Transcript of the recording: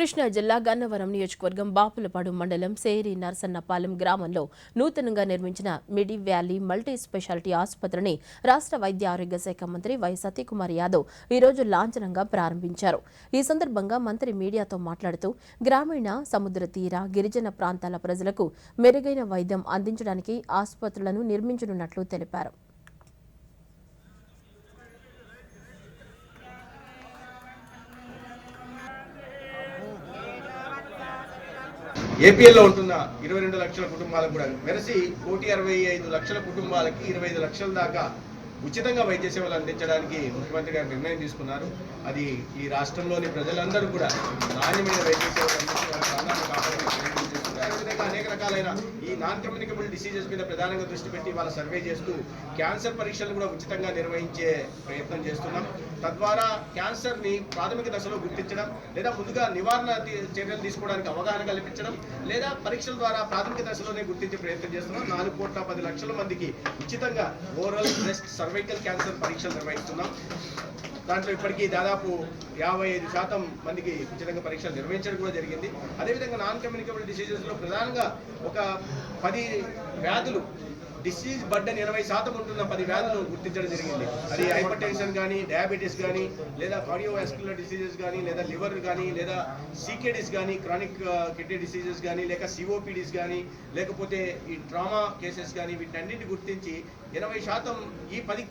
కృష్ణా జిల్లా గన్నవరం నియోజకవర్గం బాపులపాడు మండలం సేరి నరసన్నపాలెం గ్రామంలో నూతనంగా నిర్మించిన మిడి వ్యాలీ మల్టీ స్పెషాలిటీ ఆసుపత్రిని రాష్ట్ర వైద్య ఆరోగ్య శాఖ మంత్రి వై సతీకుమార్ యాదవ్ ఈరోజు లాంఛనంగా ప్రారంభించారు. ఈ సందర్భంగా మంత్రి మీడియాతో మాట్లాడుతూ గ్రామీణ సముద్ర తీర గిరిజన ప్రాంతాల ప్రజలకు మెరుగైన వైద్యం అందించడానికి ఆసుపత్రులను నిర్మించనున్నట్లు తెలిపారు. ఏపీఎల్లో ఉంటున్న ఇరవై రెండు లక్షల కుటుంబాలకు కూడా మెరసి కోటి అరవై ఐదు లక్షల కుటుంబాలకి ఇరవై ఐదు లక్షల దాకా ఉచితంగా వైద్య సేవలు అందించడానికి ముఖ్యమంత్రి గారు నిర్ణయం తీసుకున్నారు. అది ఈ రాష్ట్రంలోని ప్రజలందరూ కూడా నాణ్యమైన వైద్య సేవలు అందించడానికి వాళ్ళ ప్రాణాలను కాపాడడానికి ప్రయత్నం చేస్తున్నారు అదేవిధంగా అనేక రకాలైన ఈ నాన్ కమ్యూనికబుల్ డిసీజెస్ మీద ప్రధానంగా దృష్టి పెట్టి వాళ్ళ సర్వే చేస్తూ క్యాన్సర్ పరీక్షలు కూడా ఉచితంగా నిర్వహించే ప్రయత్నం చేస్తున్నాం. తద్వారా క్యాన్సర్ని ప్రాథమిక దశలో గుర్తించడం లేదా ముందుగా నివారణ చర్యలు తీసుకోవడానికి అవగాహన కల్పించడం లేదా పరీక్షల ద్వారా ప్రాథమిక దశలోనే గుర్తించే ప్రయత్నం చేస్తున్నాం. నాలుగు కోట్ల పది లక్షల మందికి ఉచితంగా ఓరల్ బ్రెస్ట్ సర్వైకల్ క్యాన్సర్ పరీక్షలు నిర్వహిస్తున్నాం. దాంట్లో ఇప్పటికీ దాదాపు యాభై ఐదు శాతం మందికి ఉచితంగా పరీక్షలు నిర్వహించడం కూడా జరిగింది. అదేవిధంగా నాన్ కమ్యూనికబుల్ డిసీజెస్లో ప్రధానంగా ఒక పది వ్యాధులు డిసీజ్ బర్డెన్ ఇరవై శాతం ఉంటున్న పది వ్యాధులు గుర్తించడం జరిగింది. అది హైపర్ టెన్షన్ కానీ డయాబెటీస్ కానీ లేదా కార్డియోవాస్కులర్ డిసీజెస్ కానీ లేదా లివర్ కానీ లేదా సీకేడీస్ కానీ క్రానిక్ కిడ్నీ డిసీజెస్ కానీ లేక సిఓపిడీస్ కానీ లేకపోతే ఈ ట్రామా కేసెస్ కానీ వీటన్నిటిని గుర్తించి ఎనభై శాతం ఈ పది